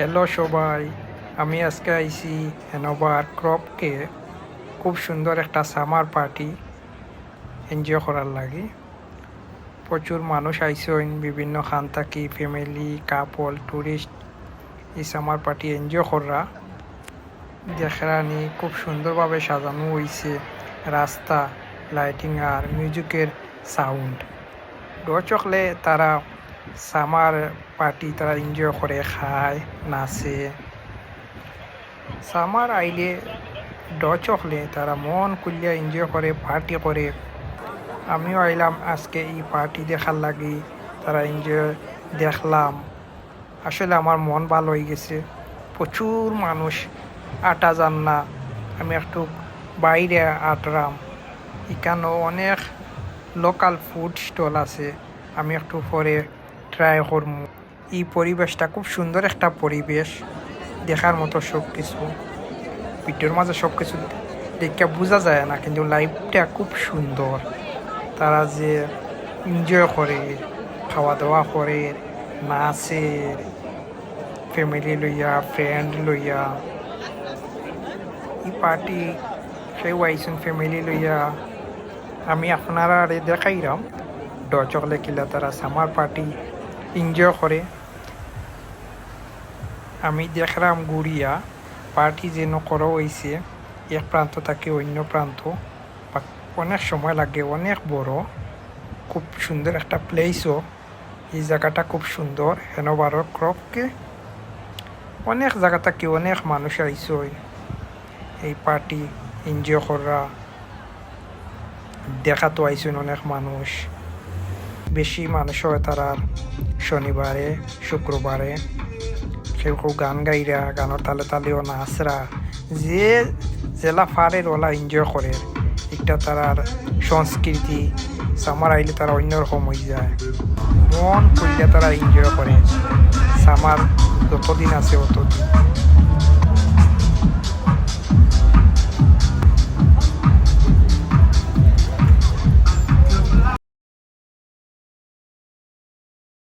Hello সবাই, আমি আজকে আইছি হেনোভার ক্রপকে খুব সুন্দর একটা সামার পার্টি এনজয় করার লাগে। প্রচুর মানুষ আইসেন বিভিন্ন খান থাকি ফ্যামিলি কাপল টুরিস্ট এই সামার পার্টি এনজয় করা দেখানি খুব সুন্দরভাবে সাজানো হয়েছে রাস্তা লাইটিং আর মিউজিকের সাউন্ড চকলে তারা সামার পার্টি তারা এনজয় করে খায়, নাচে। সামার আইলে ড চকলে তারা মন খুলিয়া এনজয় করে পার্টি করে আমিও আইলাম আজকে এই পার্টি দেখার লাগি তারা এনজয় দেখলাম। আসলে আমার মন ভালো হয়ে গেছে। প্রচুর মানুষ, আটা যান না আমি একটু বাইরে আটরাম এখানেও অনেক লোকাল ফুড স্টল আছে। আমি একটু পরে ট্রাই করব এই পরিবেশটা খুব সুন্দর একটা পরিবেশ। দেখার মতো সব কিছু ভিডিওর মাঝে সব কিছু দেখে বোঝা যায় না, কিন্তু লাইফটা খুব সুন্দর। তারা যে এনজয় করে খাওয়া দাওয়া করে, নাচে ফ্যামিলি লইয়া ফ্রেন্ড লইয়া, এই পার্টি সেই আইসুন ফ্যামিলি লইয়া, আমি আপনারা দেখাইলাম ডচকলে কিলা তারা সামার পার্টি এনজয় করে আমি দেখলাম গুড়িয়া পার্টি যেন করা হয়েছে এক প্রান্ত থেকে অন্য প্রান্ত অনেক সময় লাগে অনেক বড় খুব সুন্দর একটা প্লেসও এই জায়গাটা খুব সুন্দর হেনবারর ক্রপকে অনেক জায়গা থেকে অনেক মানুষ আইসো এই পার্টি এনজয় করা দেখাতো আইসুন অনেক মানুষ বেশি মানুষ হয় তারা শনিবারে, শুক্রবারে। কেউ গান গাইরা, গানের তালে তালেও নাচরা যে জেলা ফারের ওলা এনজয় করে এটা তারার সংস্কৃতি সামার আইলে তারা অন্যরকম হয়ে যায়। মন করলে তারা এনজয় করে। সামার যতদিন আছে অতদিন।